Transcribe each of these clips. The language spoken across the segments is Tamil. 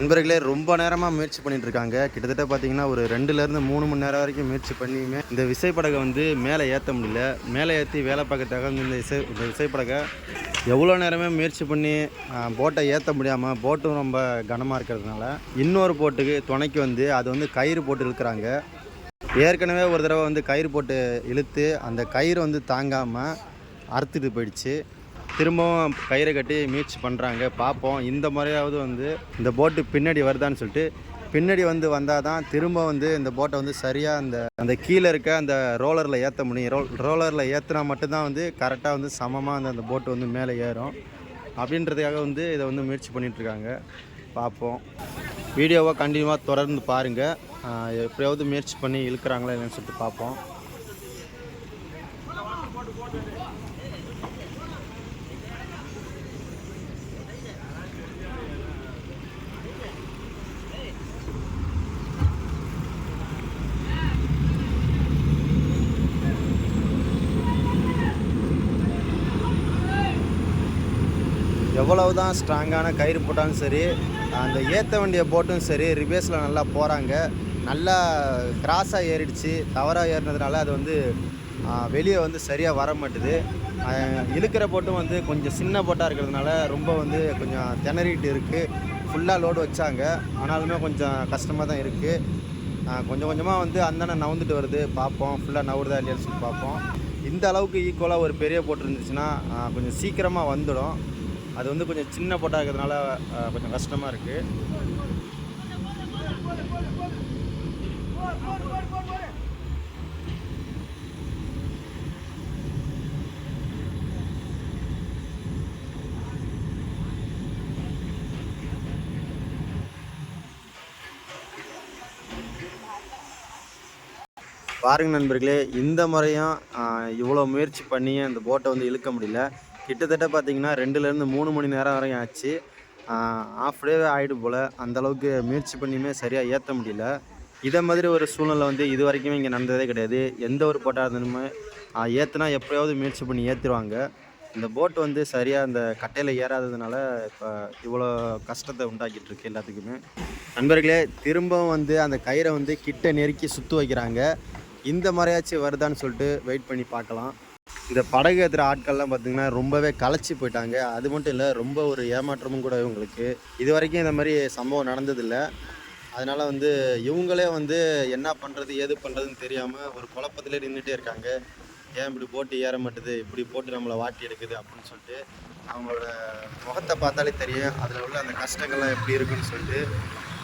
நண்பர்களே ரொம்ப நேரமாக முயற்சி பண்ணிட்டு இருக்காங்க கிட்டத்தட்ட பார்த்தீங்கன்னா ஒரு ரெண்டுலேருந்து மூணு மணி நேரம் வரைக்கும் முயற்சி பண்ணியுமே. இந்த விசைப்படகை வந்து மேலே ஏற்ற முடியல. மேலே ஏற்றி வேலை பார்க்கறதுக்காக வந்து இந்த விசை இந்த விசைப்படகை எவ்வளோ நேரமே முயற்சி பண்ணி போட்டை ஏற்ற முடியாமல் போட்டும் ரொம்ப கனமாக இருக்கிறதுனால இன்னொரு போட்டுக்கு துணைக்கு வந்து அது வந்து கயிறு போட்டு இழுக்கிறாங்க. ஏற்கனவே ஒரு தடவை வந்து கயிறு போட்டு இழுத்து அந்த கயிறு வந்து தாங்காமல் அறுத்துட்டு போயிடுச்சு. திரும்பவும் கயிறை கட்டி முயற்சி பண்ணுறாங்க பார்ப்போம் இந்த முறையாவது வந்து இந்த போட்டு பின்னாடி வருதான்னு சொல்லிட்டு பின்னாடி வந்து வந்தால் தான் திரும்ப வந்து இந்த போட்டை வந்து சரியாக அந்த அந்த கீழே இருக்க அந்த ரோலரில் ஏற்ற முடியும். ரோ ரோலரில் ஏற்றினா மட்டும்தான் வந்து கரெக்டாக வந்து சமமாக அந்த அந்த போட்டு வந்து மேலே ஏறும். அப்படின்றதுக்காக வந்து இதை வந்து முயற்சி பண்ணிகிட்ருக்காங்க பார்ப்போம் வீடியோவை கண்டினியூவாக தொடர்ந்து பாருங்கள் எப்படியாவது முயற்சி பண்ணி இழுக்கிறாங்களா இல்லைன்னு சொல்லிட்டு பார்ப்போம் எவ்வளவு தான் ஸ்ட்ராங்கான கயிறு போட்டாலும் சரி அந்த ஏற்ற வேண்டிய போட்டும் சரி ரிவேஸில் நல்லா போகிறாங்க நல்லா கிராஸாக ஏறிடுச்சு தவறாக ஏறினதுனால அது வந்து வெளியே வந்து சரியாக வர மாட்டுது. இழுக்கிற போட்டும் வந்து கொஞ்சம் சின்ன போட்டாக இருக்கிறதுனால ரொம்ப வந்து கொஞ்சம் திணறிட்டு இருக்குது ஃபுல்லாக லோடு வச்சாங்க. ஆனாலுமே கொஞ்சம் கஷ்டமாக தான் இருக்குது கொஞ்சம் கொஞ்சமாக வந்து அந்தாண்ட நவுந்துட்டு வருது. பார்ப்போம். ஃபுல்லாக நவுறுதா இல்லையான்னு சொல்லி பார்ப்போம். இந்த அளவுக்கு ஈக்குவலாக ஒரு பெரிய போட்டு இருந்துச்சுன்னா கொஞ்சம் சீக்கிரமாக வந்துடும். அது வந்து கொஞ்சம் சின்ன போட்டாக இருக்கிறதுனால கொஞ்சம் கஷ்டமாக இருக்குது பாருங்க நண்பர்களே இந்த முறையும் இவ்வளோ முயற்சி பண்ணி அந்த போட்டை வந்து இழுக்க முடியல. கிட்டத்தட்ட பார்த்தீங்கன்னா ரெண்டுலேருந்து மூணு மணி நேரம் வரையும் ஆச்சு. ஆஃப் டேவே ஆகிடும் போல். அந்தளவுக்கு முயற்சி பண்ணியுமே சரியாக ஏற்ற முடியல. இதை மாதிரி ஒரு சூழ்நிலை வந்து இது வரைக்குமே இங்கே நடந்ததே கிடையாது. எந்த ஒரு போட்டாக இருந்தாலுமே ஏற்றுனா எப்படியாவது முயற்சி பண்ணி ஏற்றுருவாங்க இந்த போட் வந்து சரியாக அந்த கட்டையில் ஏறாததுனால இப்போ இவ்வளோ கஷ்டத்தை உண்டாக்கிட்டு இருக்கு எல்லாத்துக்குமே. நண்பர்களே திரும்பவும் வந்து அந்த கயிறை வந்து கிட்ட நெருக்கி சுற்று வைக்கிறாங்க. இந்த முறையாச்சும் வருதான்னு சொல்லிட்டு வெயிட் பண்ணி பார்க்கலாம். இந்த படகு ஏற்றுற ஆட்கள்லாம் பார்த்திங்கன்னா ரொம்பவே களைச்சி போயிட்டாங்க. அது மட்டும் இல்லை ரொம்ப ஒரு ஏமாற்றமும் கூட இவங்களுக்கு இது வரைக்கும் இந்த மாதிரி சம்பவம் நடந்ததில்லை. அதனால் வந்து இவங்களே வந்து என்ன பண்ணுறது ஏது பண்ணுறதுன்னு தெரியாமல் ஒரு குழப்பத்திலே நின்றுட்டே இருக்காங்க. ஏன் இப்படி போட்டு ஏற மாட்டுது இப்படி போட்டு நம்மளை வாட்டி எடுக்குது அப்படின்னு சொல்லிட்டு அவங்களோட முகத்தை பார்த்தாலே தெரியும். அதில் உள்ள அந்த கஷ்டங்கள்லாம் எப்படி இருக்குன்னு சொல்லிட்டு.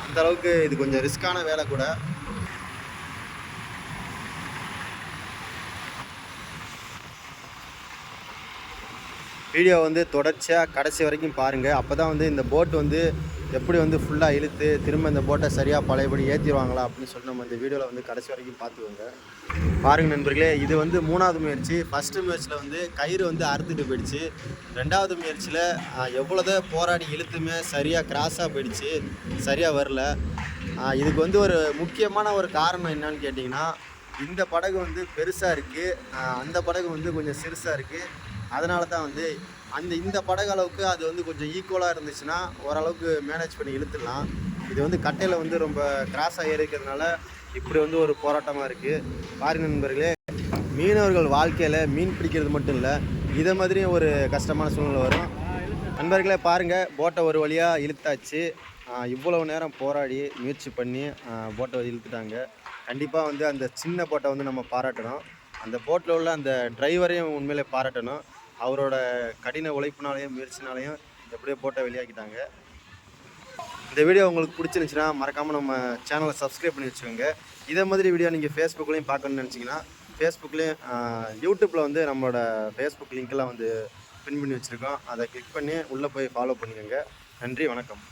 அந்தளவுக்கு இது கொஞ்சம் ரிஸ்க்கான வேலை கூட. வீடியோ வந்து தொடர்ச்சியாக கடைசி வரைக்கும் பாருங்கள் அப்போ தான் வந்து இந்த போட் வந்து எப்படி வந்து ஃபுல்லாக இழுத்து திரும்ப இந்த போட்டை சரியாக பழையபடி ஏற்றிடுவாங்களா அப்படின்னு சொல்லி நம்ம இந்த வீடியோவில் வந்து கடைசி வரைக்கும் பார்த்துக்கோங்க. பாருங்கள் நண்பர்களே இது வந்து மூணாவது முயற்சி. ஃபஸ்ட்டு முயற்சியில் வந்து கயிறு வந்து அறுத்துட்டு போயிடுச்சு. ரெண்டாவது முயற்சியில் எவ்வளோதோ போராடி இழுத்துமே சரியாக கிராஸாக போயிடுச்சு. சரியாக வரல. இதுக்கு வந்து ஒரு முக்கியமான ஒரு காரணம் என்னன்னு கேட்டிங்கன்னா இந்த படகு வந்து பெருசாக இருக்குது அந்த படகு வந்து கொஞ்சம் சிறுசாக இருக்குது அதனால தான் வந்து அந்த இந்த படகு அளவுக்கு அது வந்து கொஞ்சம் ஈக்குவலாக இருந்துச்சுன்னா ஓரளவுக்கு மேனேஜ் பண்ணி இழுத்துடலாம். இது வந்து கட்டையில் வந்து ரொம்ப கிராஸாக இருக்கிறதுனால இப்படி வந்து ஒரு போராட்டமாக இருக்குது பாரி நண்பர்களே மீனவர்கள் வாழ்க்கையில் மீன் பிடிக்கிறது மட்டும் இல்லை இதை மாதிரியும் ஒரு கஷ்டமான சூழ்நிலை வரும். நண்பர்களே பாருங்கள் போட்டை ஒரு வழியாக இழுத்தாச்சு. இவ்வளவு நேரம் போராடி முயற்சி பண்ணி போட்டை இழுத்துட்டாங்க. கண்டிப்பாக வந்து அந்த சின்ன போட்டை வந்து நம்ம பாராட்டணும். அந்த போட்டில் உள்ள அந்த டிரைவரையும் உண்மையிலே பாராட்டணும். அவரோட கடின உழைப்புனாலையும் முயற்சினாலையும் எப்படியோ போட்டால் வெளியாக்கிட்டாங்க. இந்த வீடியோ உங்களுக்கு பிடிச்சிருந்துச்சுன்னா மறக்காமல் நம்ம சேனலை சப்ஸ்கிரைப் பண்ணி வச்சுக்கோங்க. இதே மாதிரி வீடியோ நீங்கள் ஃபேஸ்புக்லேயும் பார்க்கணும்னு நினச்சிங்கன்னா ஃபேஸ்புக்லேயும் யூடியூப்பில் வந்து நம்மளோட ஃபேஸ்புக் லிங்க்கெல்லாம் வந்து பின் பண்ணி வச்சுருக்கோம். அதை கிளிக் பண்ணி உள்ளே போய் ஃபாலோ பண்ணிக்கோங்க. நன்றி வணக்கம்.